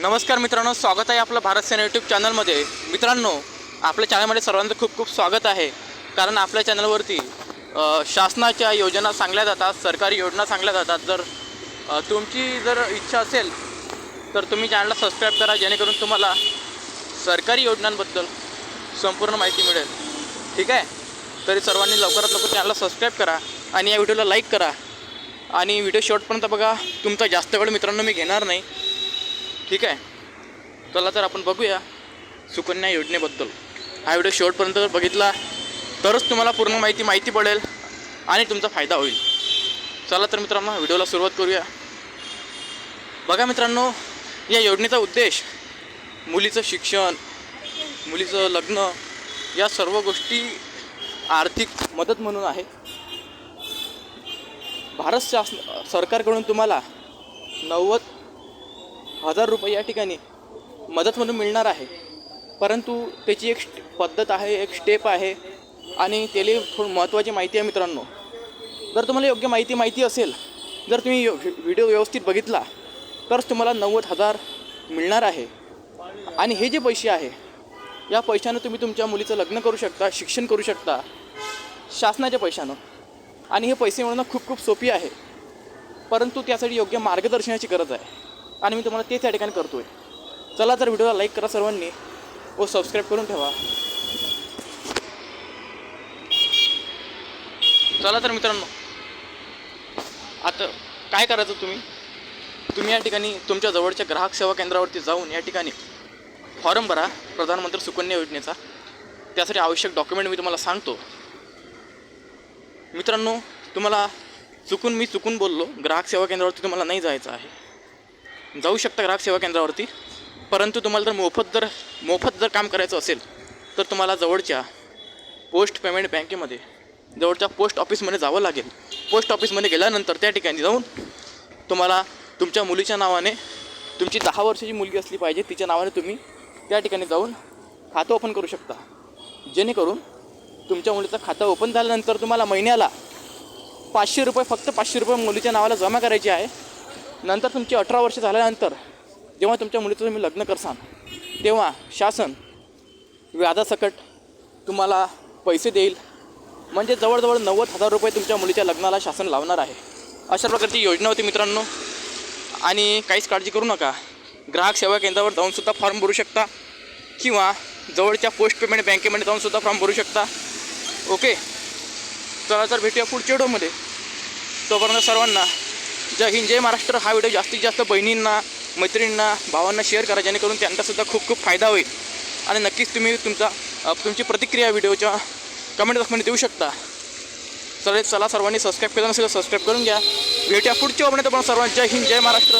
नमस्कार मित्रांनो स्वागत आहे आपलं भारत सेना यूट्यूब चॅनलमध्ये मित्रांनो आपल्या चॅनलमध्ये सर्वांचं खूप खूप स्वागत आहे. कारण आपल्या चॅनलवरती शासनाच्या योजना सांगल्या जातात सरकारी योजना सांगल्या जातात. जर तुमची जर इच्छा असेल तर तुम्ही चॅनलला सबस्क्राईब करा जेणेकरून तुम्हाला सरकारी योजनांबद्दल संपूर्ण माहिती मिळेल. ठीक आहे? तरी सर्वांनी लवकरात लवकर चॅनलला सबस्क्राईब करा आणि या व्हिडिओला लाईक करा. आणि व्हिडिओ शेवटपर्यंत बघा. तुमचा जास्त वेळ मित्रांनो मी घेणार नाही. ठीक आहे. चला तर आपण बघूया सुकन्या योजनेबद्दल. हा व्हिडिओ शेवटपर्यंत जर बघितला तरच तुम्हाला पूर्ण माहिती माहिती पडेल आणि तुमचा फायदा होईल. चला तर मित्रांनो व्हिडिओला सुरुवात करूया. बघा मित्रांनो या योजनेचा उद्देश मुलीचं शिक्षण मुलीचं लग्न या सर्व गोष्टी आर्थिक मदत म्हणून आहे. भारत शासन सरकारकडून तुम्हाला नव्वद हजार रुपये या ठिकाणी मदत म्हणून मिळणार आहे. परंतु त्याची एक पद्धत आहे एक स्टेप आहे आणि त्याला थोडी महत्त्वाची माहिती आहे मित्रांनो. जर तुम्हाला योग्य माहिती माहिती असेल जर तुम्ही यो- व्हिडिओ व्यवस्थित बघितला तरच तुम्हाला नव्वद हजार मिळणार आहे. आणि हे जे पैसे आहे या पैशानं तुम्ही तुमच्या मुलीचं लग्न करू शकता शिक्षण करू शकता शासनाच्या पैशानं. आणि हे पैसे मिळवणं खूप खूप सोपी आहे. परंतु त्यासाठी योग्य मार्गदर्शनाची गरज आहे. आणि मी तुम्हाला तेच या ठिकाणी करतो आहे चला तर व्हिडिओला लाईक करा सर्वांनी व सबस्क्राईब करून ठेवा. चला तर मित्रांनो आता काय करायचं तुम्ही? तुम्ही या ठिकाणी तुमच्या जवळच्या ग्राहक सेवा केंद्रावरती जाऊन या ठिकाणी फॉर्म भरा प्रधानमंत्री सुकन्या योजनेचा. त्यासाठी आवश्यक डॉक्युमेंट मी तुम्हाला सांगतो. मित्रांनो तुम्हाला चुकून मी चुकून बोललो ग्राहक सेवा केंद्रावरती तुम्हाला नाही जायचं आहे. जाऊ शकता ग्राहक सेवा केंद्रावरती. परंतु तुम्हाला जर मोफत जर मोफत जर काम करायचं असेल तर तुम्हाला जवळच्या पोस्ट पेमेंट बँकेमध्ये जवळच्या पोस्ट ऑफिसमध्ये जावं लागेल. पोस्ट ऑफिसमध्ये गेल्यानंतर त्या ठिकाणी जाऊन तुम्हाला तुमच्या मुलीच्या नावाने तुमची दहा वर्षाची मुलगी असली पाहिजे तिच्या नावाने तुम्ही त्या ठिकाणी जाऊन खातं ओपन करू शकता. जेणेकरून तुमच्या मुलीचं खातं ओपन झाल्यानंतर तुम्हाला महिन्याला पाचशे रुपये फक्त पाचशे रुपये मुलीच्या नावाला जमा करायचे आहे. नंतर तुमची अठरा वर्ष झाल्यानंतर जेव्हा तुमच्या मुलीचं तुम्ही लग्न करसाल तेव्हा शासन व्याजासकट तुम्हाला पैसे देईल. म्हणजे जवळजवळ नव्वद हजार रुपये तुमच्या मुलीच्या लग्नाला शासन लावणार आहे. अशा प्रकारची योजना होती मित्रांनो. आणि काहीच काळजी करू नका. ग्राहक सेवा केंद्रावर जाऊनसुद्धा फॉर्म भरू शकता. किंवा जवळच्या पोस्ट पेमेंट बँकेमध्ये जाऊनसुद्धा फॉर्म भरू शकता. ओके? चला तर भेटूया पुढच्या व्हिडिओमध्ये. तोपर्यंत सर्वांना जय हिंद जय महाराष्ट्र. हा व्हिडिओ जास्तीत जास्त बहिणींना मैत्रिणींना भावांना शेअर करा जेणेकरून त्यांचासुद्धा खूप खूप फायदा होईल. आणि नक्कीच तुम्ही तुमचा तुमची प्रतिक्रिया व्हिडिओच्या कमेंट बॉक्समध्ये देऊ शकता. चला चला सर्वांनी सबस्क्राईब केलं नसेल तर सबस्क्राईब करून घ्या. भेटूया पुढच्या व्हिडिओमध्ये पण सर्वांना जय हिंद जय महाराष्ट्र.